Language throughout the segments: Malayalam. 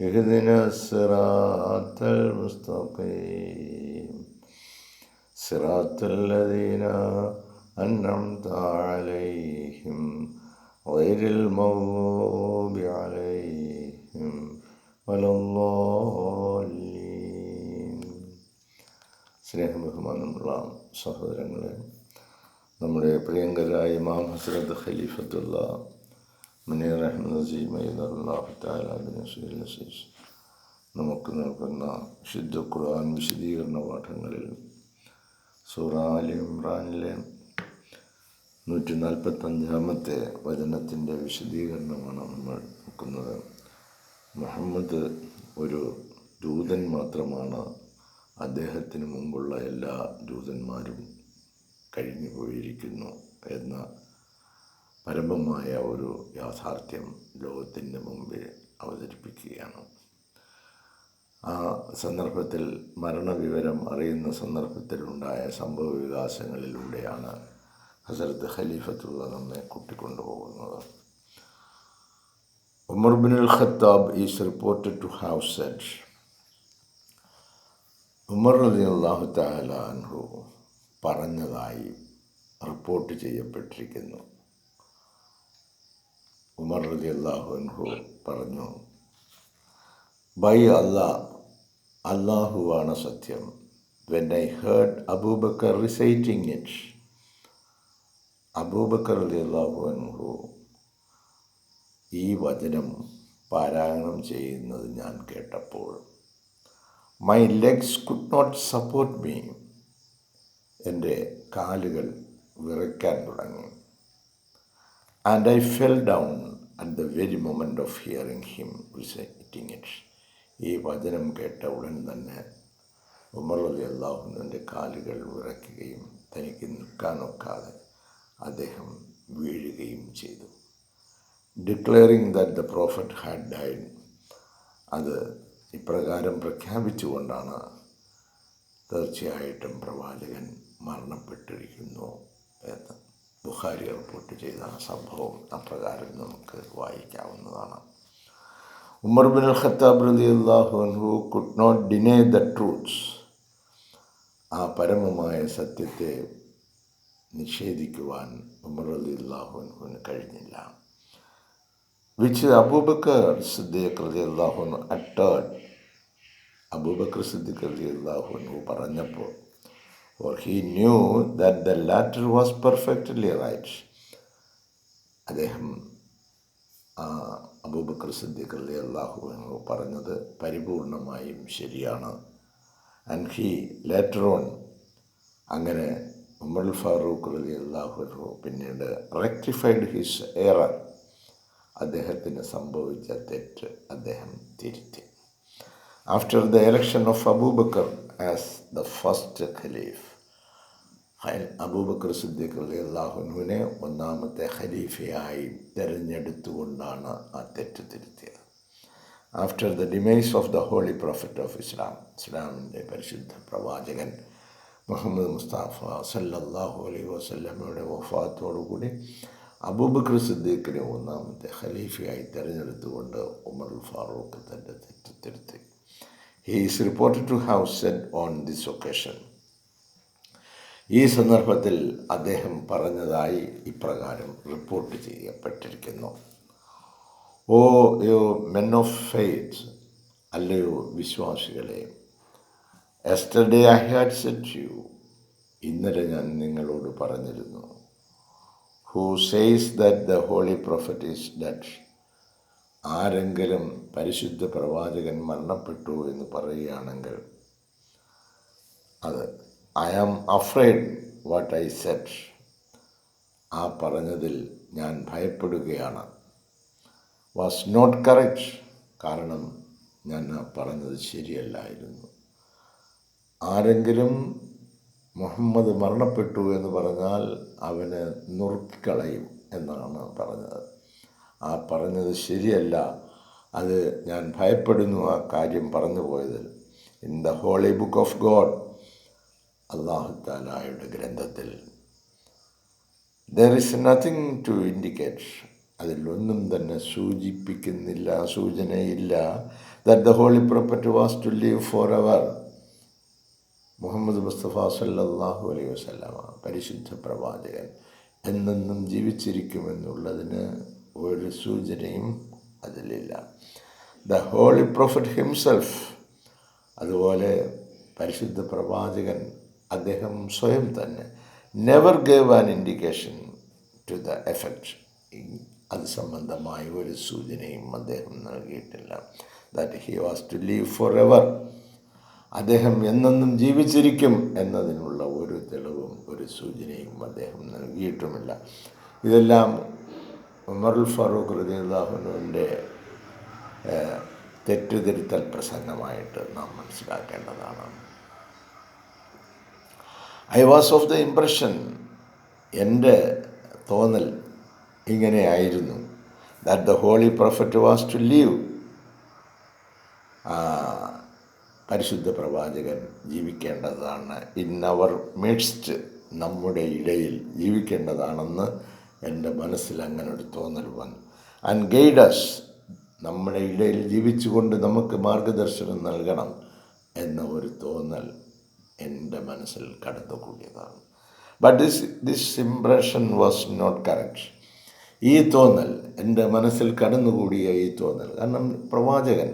ഇഹ്ദിന സിറാത്തൽ മുസ്തഖീം. സിറാത്തല്ലദീന അന്നംത അലൈഹിം ഗൈറിൽ മഗ്ദൂബി അലൈഹിം വലല്ലാലീം സ്നേഹബഹുമാനമുള്ള സഹോദരങ്ങളെ നമ്മുടെ പ്രിയങ്കരായ ഇമാം ഹസ്രത്ത് ഖലീഫത്തുള്ള മുനീർ അഹമ്മദ് അസീസ് നമുക്ക് നൽകുന്ന ശുദ്ധ ഖുർആൻ വിശദീകരണ പാഠങ്ങളിൽ സൂറ അലി ഇമ്രാനിലെ നൂറ്റി നാൽപ്പത്തഞ്ചാമത്തെ വചനത്തിന്റെ വിശദീകരണമാണ് നമ്മൾ നോക്കുന്നത്. മുഹമ്മദ് ഒരു ദൂതൻ മാത്രമാണ്. അദ്ദേഹത്തിന് മുമ്പുള്ള എല്ലാ ദൂതന്മാരും കഴിഞ്ഞു പോയിരിക്കുന്നു എന്ന പരമമായ ഒരു യാഥാർത്ഥ്യം ലോകത്തിന്റെ മുമ്പിൽ അവതരിപ്പിക്കുകയാണ്. ആ സന്ദർഭത്തിൽ മരണവിവരം അറിയുന്ന സന്ദർഭത്തിലുണ്ടായ സംഭവ വികാസങ്ങളിലൂടെയാണ് ഹസരത്ത് ഖലീഫത്തുള്ള നമ്മെ കൂട്ടിക്കൊണ്ടുപോകുന്നത്. Umar bin al Khattab is reported to have said Umar Ali അള്ളാഹു താലാൻഹു പറഞ്ഞതായി റിപ്പോർട്ട് ചെയ്യപ്പെട്ടിരിക്കുന്നു. ഉമർ റലി അള്ളാഹുൻഹു പറഞ്ഞു ബൈ അല്ലാ അള്ളാഹുവാണ് സത്യം. When I heard Abu Bakr reciting it Abu Bakr Ali അള്ളാഹുൻഹു ഈ വചനം പാരായണം ചെയ്യുന്നത് ഞാൻ കേട്ടപ്പോൾ my legs could not support me എന്റെ കാലുകൾ വിറയ്ക്കാൻ തുടങ്ങി. And I fell down at the very moment of hearing him reciting it ഈ വചനം കേട്ട ഉടൻ തന്നെ ഉമർ അലി അള്ളാഹുവിന്റെ കാലുകൾ വിറയ്ക്കുകയും തനിക്ക് നിൽക്കാനൊക്കാതെ അദ്ദേഹം വീഴുകയും ചെയ്തു. Declaring that the prophet had died അത് ഇപ്രകാരം പ്രഖ്യാപിച്ചുകൊണ്ടാണ് തീർച്ചയായിട്ടും പ്രവാചകൻ മരണപ്പെട്ടിരിക്കുന്നു എന്ന്. ബുഖാരി റിപ്പോർട്ട് ചെയ്ത സംഭവം അപ്രകാരം നമുക്ക് വായിക്കാവുന്നതാണ്. ഉമർ ബിൻ അൽ ഖത്താബ് റലി അള്ളാഹു അൻഹു could not deny the truths ആ പരമമായ സത്യത്തെ നിഷേധിക്കുവാൻ ഉമർ അലി അള്ളാഹു അൻഹുവിന് കഴിഞ്ഞില്ല. വിച്ച് അബൂബക്കർ സിദ്ദീഖ് റലി അള്ളാഹു അട്ടേർഡ് അബൂബക്കർ സിദ്ദീഖ് റലി അൻഹു പറഞ്ഞപ്പോൾ or he knew that the latter was perfectly right. അദ്ദേഹം അബൂബക്കർ സിദ്ദീഖ് അലി അള്ളാഹു പറഞ്ഞത് പരിപൂർണമായും ശരിയാണ്. ആൻഡ് ഹി ലേറ്റർ ഓൺ അങ്ങനെ ഉമർ ഫാറൂഖ് അലി അള്ളാഹു പിന്നീട് റെക്ടിഫൈഡ് ഹിസ് എയറർ അദ്ദേഹത്തിന് സംഭവിച്ച തെറ്റ് അദ്ദേഹം തിരുത്തി. After the election of Abu Bakr as the first caliph Abu Bakr Siddiq Ali അള്ളാഹുനുവിനെ ഒന്നാമത്തെ ഖലീഫയായി തിരഞ്ഞെടുത്തുകൊണ്ടാണ് ആ തെറ്റ് തിരുത്തിയത്. After the demise of the holy prophet of Islam ഇസ്ലാമിന്റെ പരിശുദ്ധ പ്രവാചകൻ മുഹമ്മദ് മുസ്താഫ സല്ലാഹു അലൈഹി വസല്ലമയുടെ വഫാത്തോടുകൂടി അബൂബക്കർ സിദ്ദീഖിനെ ഒന്നാമത്തെ ഖലീഫയായി തിരഞ്ഞെടുത്തുകൊണ്ട് ഉമർ ഫാറൂഖ് തന്റെ തെറ്റ് തിരുത്തി. He is reported to have said on this occasion ഈ സന്ദർഭത്തിൽ അദ്ദേഹം പറഞ്ഞതായി ഇപ്രകാരം റിപ്പോർട്ട് ചെയ്യപ്പെട്ടിരിക്കുന്നു. ഓ യോ മെൻ ഓഫ് ഫെയ്ത്ത് അല്ലയോ വിശ്വാസികളെ yesterday I had said you ഇന്നലെ ഞാൻ നിങ്ങളോട് പറഞ്ഞിരുന്നു who says that the holy prophet is dead ആരെങ്കിലും പരിശുദ്ധ പ്രവാചകൻ മരണപ്പെട്ടു എന്ന് പറയുകയാണെങ്കിൽ അത് I am afraid what I said ആ പറഞ്ഞതിൽ ഞാൻ ഭയപ്പെടുകയാണ്. വാസ് നോട്ട് കറക്റ്റ് കാരണം ഞാൻ ആ പറഞ്ഞത് ശരിയല്ലായിരുന്നു. ആരെങ്കിലും മുഹമ്മദ് മരണപ്പെട്ടു എന്ന് പറഞ്ഞാൽ അവന് നുറുക്കിക്കളയും എന്നാണ് പറഞ്ഞത്. ആ പറഞ്ഞത് ശരിയല്ല. അത് ഞാൻ ഭയപ്പെടുന്നു ആ കാര്യം പറഞ്ഞു പോയതിൽ. In the holy book of God അള്ളാഹുത്താലായുടെ ഗ്രന്ഥത്തിൽ. There is nothing to indicate അതിലൊന്നും തന്നെ സൂചിപ്പിക്കുന്നില്ല സൂചനയില്ല that the holy prophet was to live forever Muhammad Mustafa സല്ലാഹു അലൈഹി വസ്ലാമ പരിശുദ്ധ പ്രവാചകൻ എന്നെന്നും ജീവിച്ചിരിക്കുമെന്നുള്ളതിന് ഒരു സൂചനയും അതിലില്ല. ദ ഹോളി പ്രൊഫറ്റ് ഹിംസെൽഫ് അതുപോലെ പരിശുദ്ധ പ്രവാചകൻ അദ്ദേഹം സ്വയം തന്നെ never gave an indication to the effect അത് സംബന്ധമായ ഒരു സൂചനയും അദ്ദേഹം നൽകിയിട്ടില്ല. That he was to live forever അദ്ദേഹം എന്നെന്നും ജീവിച്ചിരിക്കും എന്നതിനുള്ള ഒരു തെളിവും ഒരു സൂചനയും അദ്ദേഹം നൽകിയിട്ടുമില്ല. ഇതെല്ലാം ഉമറുൽ ഫാറൂഖ് റദിയുല്ലാഹുനുവിന്റെ തെറ്റുതിരുത്തൽ പ്രസംഗമായിട്ട് നാം മനസ്സിലാക്കേണ്ടതാണ്. I was of the impression. എന്റെ തോന്നൽ ഇങ്ങനെയായിരുന്നു. That the holy prophet was to live പരിശുദ്ധ പ്രവാചകൻ ജീവിക്കേണ്ടതാണ്. ഇൻ അവർ മിഡ്സ്റ്റ് നമ്മുടെ ഇടയിൽ ജീവിക്കേണ്ടതാണെന്ന് എന്റെ മനസ്സിൽ അങ്ങനെ ഒരു തോന്നൽ വന്നു. ആൻഡ് ഗൈഡസ് നമ്മുടെ ഇടയിൽ ജീവിച്ചുകൊണ്ട് നമുക്ക് മാർഗദർശനം നൽകണം എന്ന ഒരു തോന്നൽ എന്റെ മനസ്സിൽ കടന്നുകൂടിയതാണ്. But this this impression was not correct ഈ തോന്നൽ എന്റെ മനസ്സിൽ കടന്നുകൂടിയ ഈ തോന്നൽ കാരണം പ്രവാചകൻ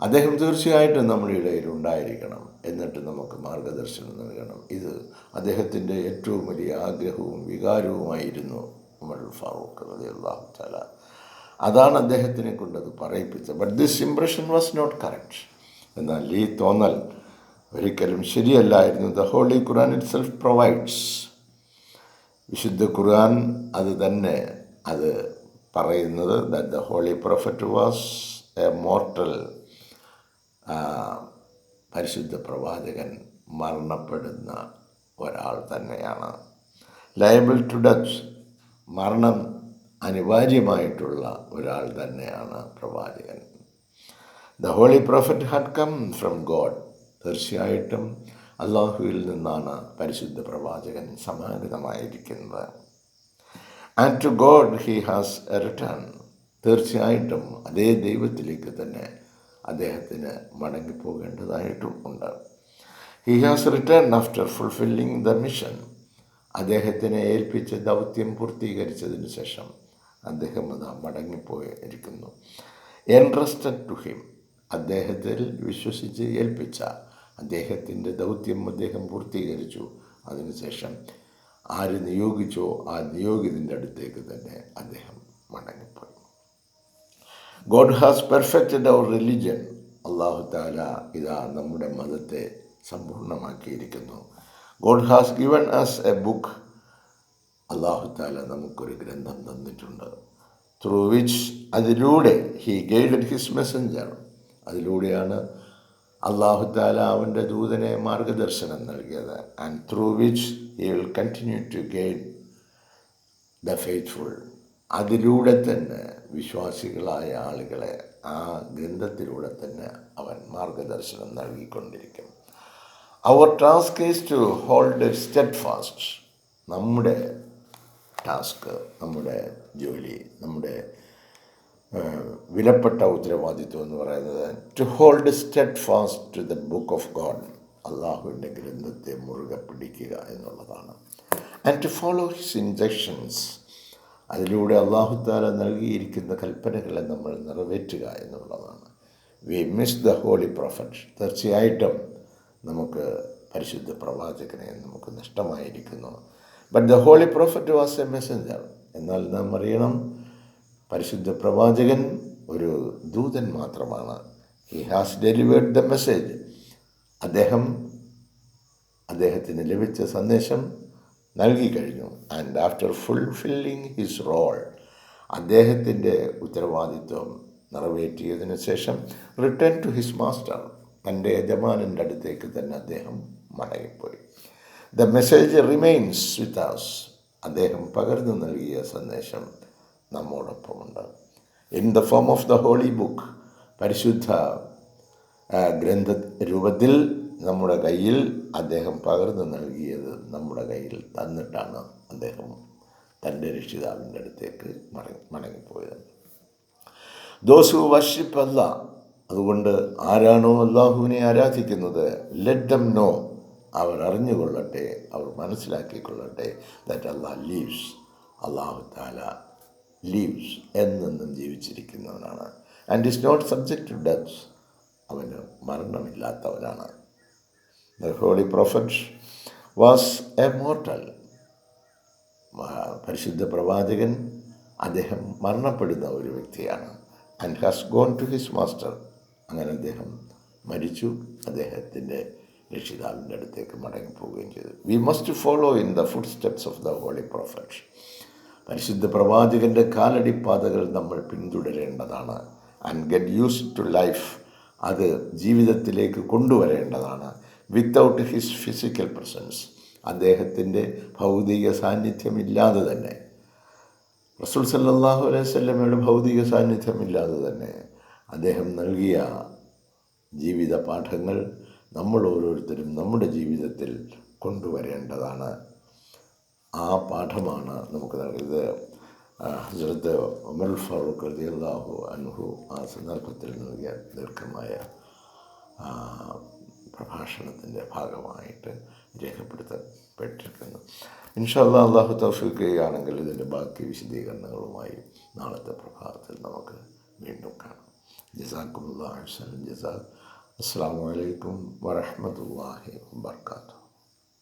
അദ്ദേഹം തീർച്ചയായിട്ടും നമ്മുടെ ഇടയിൽ ഉണ്ടായിരിക്കണം എന്നിട്ട് നമുക്ക് മാർഗദർശനം നൽകണം. ഇത് അദ്ദേഹത്തിന്റെ ഏറ്റവും വലിയ ആഗ്രഹവും വികാരവുമായിരുന്നു ഉമർ ഫാറൂഖ് അതി അള്ളാഹു താല അതാണ് അദ്ദേഹത്തിനെ കൊണ്ടത് പറയിപ്പിച്ചത്. But this impression was not correct എന്നാൽ ഈ തോന്നൽ ഒരിക്കലും ശരിയല്ലായിരുന്നു. The holy Quran itself provides വിശുദ്ധ ഖുർആൻ അത് തന്നെ അത് പറയുന്നത് that the holy prophet was a mortal പരിശുദ്ധ പ്രവാചകൻ മരണപ്പെടുന്ന ഒരാൾ തന്നെയാണ്. ലയബിൾ ടു ഡെത്ത് മരണം അനിവാര്യമായിട്ടുള്ള ഒരാൾ തന്നെയാണ് പ്രവാചകൻ. The holy prophet had come from God തീർച്ചയായിട്ടും അള്ളാഹുവിൽ നിന്നാണ് പരിശുദ്ധ പ്രവാചകൻ സമാഗതമായിരിക്കുന്നത് and to God he has return തീർച്ചയായിട്ടും അതേ ദൈവത്തിലേക്ക് തന്നെ അദ്ദേഹത്തിന് മടങ്ങിപ്പോകേണ്ടതായിട്ടും ഉണ്ട്. He has return after fulfilling the mission അദ്ദേഹത്തിനെ ഏൽപ്പിച്ച ദൗത്യം പൂർത്തീകരിച്ചതിന് ശേഷം അദ്ദേഹം അത് മടങ്ങിപ്പോയിരിക്കുന്നു. എൻട്രസ്റ്റഡ് ടു ഹിം അദ്ദേഹത്തിൽ വിശ്വസിച്ച് ഏൽപ്പിച്ച അദ്ദേഹത്തിന്റെ ദൗത്യം അദ്ദേഹം പൂർത്തീകരിച്ചു. അതിനുശേഷം ആര് നിയോഗിച്ചോ ആ നിയോഗിതിന്റെ അടുത്തേക്ക് തന്നെ അദ്ദേഹം മടങ്ങിപ്പോയി. God has perfected our religion അള്ളാഹു താല ഇതാ നമ്മുടെ മതത്തെ സമ്പൂർണമാക്കിയിരിക്കുന്നു. God has given us a book അള്ളാഹു താല നമുക്കൊരു ഗ്രന്ഥം തന്നിട്ടുണ്ട്. ത്രൂ വിച്ച് അതിലൂടെ ഹി ഗൈഡഡ് ഹിസ് മെസ്സഞ്ചർ അതിലൂടെയാണ് അള്ളാഹു താല അവന്റെ ദൂതനെ മാർഗദർശനം നൽകിയത്. And through which he will continue to guide the faithful അതിലൂടെ തന്നെ വിശ്വാസികളായ ആളുകളെ ആ ഗ്രന്ഥത്തിലൂടെ തന്നെ അവൻ മാർഗദർശനം നൽകിക്കൊണ്ടിരിക്കും. Our task is to hold steadfast നമ്മുടെ ടാസ്ക് നമ്മുടെ ജോലി നമ്മുടെ വിലപ്പെട്ട ഉത്തരവാദിത്വം എന്ന് പറയുന്നത് to hold steadfast to the book of God അള്ളാഹുവിന്റെ ഗ്രന്ഥത്തെ മുറുകെ പിടിക്കുക എന്നുള്ളതാണ്. And to follow his injunctions അതിലൂടെ അള്ളാഹുത്താല നൽകിയിരിക്കുന്ന കൽപ്പനകളെ നമ്മൾ നിറവേറ്റുക എന്നുള്ളതാണ്. We miss the holy prophet തീർച്ചയായിട്ടും നമുക്ക് പരിശുദ്ധ പ്രവാചകനെ നമുക്ക് നഷ്ടമായിരിക്കുന്നു. But the holy prophet was a messenger എന്നാൽ നാം അറിയണം പരിശുദ്ധ പ്രവാചകൻ ഒരു ദൂതൻ മാത്രമാണ്. He has delivered the message അദ്ദേഹം അദ്ദേഹത്തിന് ലഭിച്ച സന്ദേശം നൽകി കഴിഞ്ഞു. And after fulfilling his role അദ്ദേഹത്തിന്റെ ഉത്തരവാദിത്വം നിറവേറ്റിയതിനു ശേഷം റിട്ടേൺ ടു ഹിസ് മാസ്റ്റർ തന്റെ യജമാനന്റെ അടുത്തേക്ക് തന്നെ അദ്ദേഹം മടങ്ങിപ്പോയി. The message remains with us. അദ്ദേഹം പകർന്നു നൽകിയ സന്ദേശം നമ്മോടൊപ്പമുണ്ട്. In the form of the holy book പരിശുദ്ധ ഗ്രന്ഥ രൂപത്തിൽ നമ്മുടെ കയ്യിൽ അദ്ദേഹം പകർന്നു നൽകിയത് നമ്മുടെ കയ്യിൽ തന്നിട്ടാണ് അദ്ദേഹം തന്റെ രക്ഷിതാവിന്റെ അടുത്തേക്ക് മടങ്ങി മടങ്ങിപ്പോയത്. ദോസ് വർഷിപ്പ് അല്ല അതുകൊണ്ട് ആരാണോ അള്ളാഹുവിനെ ആരാധിക്കുന്നത് ലെറ്റ് ദം നോ അവർ അറിഞ്ഞുകൊള്ളട്ടെ അവർ മനസ്സിലാക്കിക്കൊള്ളട്ടെ ദറ്റ് അള്ളാഹ് ലീവ്സ് അള്ളാഹു താല ലീവ്സ് എന്നെന്നും ജീവിച്ചിരിക്കുന്നവനാണ്. And is not subject to death അവന് മരണമില്ലാത്തവനാണ്. The holy prophet was a mortal പരിശുദ്ധ പ്രവാചകൻ അദ്ദേഹം മരണപ്പെടുന്ന ഒരു വ്യക്തിയാണ്. And has gone to his master അങ്ങനെ അദ്ദേഹം മരിച്ചു. അദ്ദേഹത്തിന്റെ രക്ഷിതാവിന്റെ അടുത്തേക്ക് മടങ്ങിപ്പോവുകയും ചെയ്തു. We must follow in the footsteps of the holy prophet പരിശുദ്ധ പ്രവാചകന്റെ കാലടിപ്പാതകൾ നമ്മൾ പിന്തുടരേണ്ടതാണ്. And get use to life അത് ജീവിതത്തിലേക്ക് കൊണ്ടുവരേണ്ടതാണ്. വിത്തൗട്ട് ഹിസ് ഫിസിക്കൽ പ്രസൻസ് അദ്ദേഹത്തിന്റെ ഭൗതിക സാന്നിധ്യമില്ലാതെ തന്നെ. റസൂൽ സല്ലാഹു അലൈഹി സ്വല്ലമയുടെ ഭൗതിക സാന്നിധ്യമില്ലാതെ തന്നെ. അദ്ദേഹം നൽകിയ ജീവിത പാഠങ്ങൾ നമ്മൾ ഓരോരുത്തരും നമ്മുടെ ജീവിതത്തിൽ കൊണ്ടുവരേണ്ടതാണ്. ആ പാഠമാണ് നമുക്ക് നൽകിയത്. ഹസരത്ത് ഉമർ ഫാറൂഖ് റളിയല്ലാഹു അൻഹു ആ സന്ദർഭത്തിൽ നൽകിയ ദീർഘമായ പ്രഭാഷണത്തിന്റെ ഭാഗമായിട്ട് രേഖപ്പെടുത്തപ്പെട്ടിരിക്കുന്നു. ഇൻഷാല്ല അള്ളാഹു തൗഫീഖുകയാണെങ്കിൽ ഇതിന്റെ ബാക്കി വിശദീകരണങ്ങളുമായി നാളത്തെ പ്രഭാതത്തിൽ നമുക്ക് വീണ്ടും കാണാം. ജസാക്കുമുള്ള അഹ്സൻ ജസാ. അസ്സാം വലൈക്കും വരഹമുല്ലാഹി വാത്തു